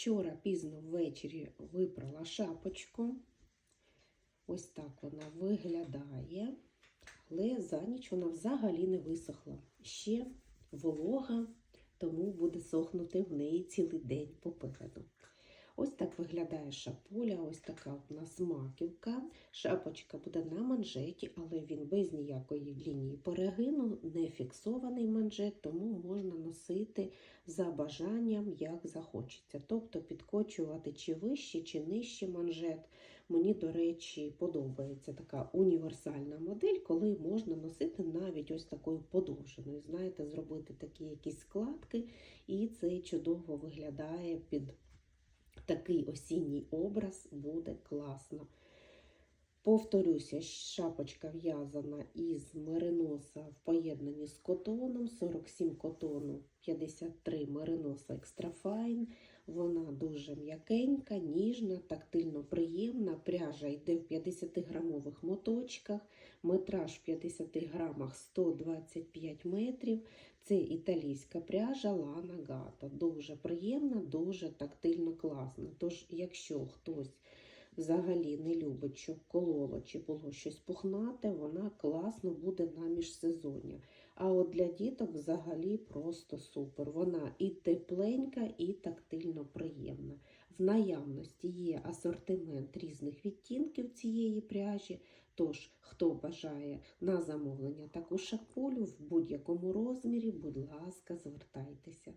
Вчора пізно ввечері випрала шапочку. Ось так вона виглядає, але за ніч вона взагалі не висохла. Ще волога, тому буде сохнути в неї цілий день попереду. Виглядає шапуля, ось така у нас маківка. Шапочка буде на манжеті, але він без ніякої лінії перегину, не фіксований манжет, тому можна носити за бажанням, як захочеться. Тобто підкочувати чи вище, чи нижче манжет. Мені, до речі, подобається така універсальна модель, коли можна носити навіть ось такою подовженою. Знаєте, зробити такі якісь складки, і це чудово виглядає під такий осінній образ, буде класно. Повторюся, шапочка в'язана із мериноса в поєднанні з котоном, 47 котону, 53 мериноса екстрафайн. Вона дуже м'якенька, ніжна, тактильно приємна. Пряжа йде в 50-грамових моточках, метраж в 50 грамах 125 метрів. Це італійська пряжа Лана Гата. Дуже приємна, дуже тактильно класна. Тож, якщо хтось взагалі не любить, щоб кололо чи було щось пухнате, вона класно буде на міжсезоння. А от для діток взагалі просто супер. Вона і тепленька, і тактильно приємна. В наявності є асортимент різних відтінків цієї пряжі. Тож, хто бажає на замовлення таку шапулю в будь-якому розмірі, будь ласка, звертайтеся.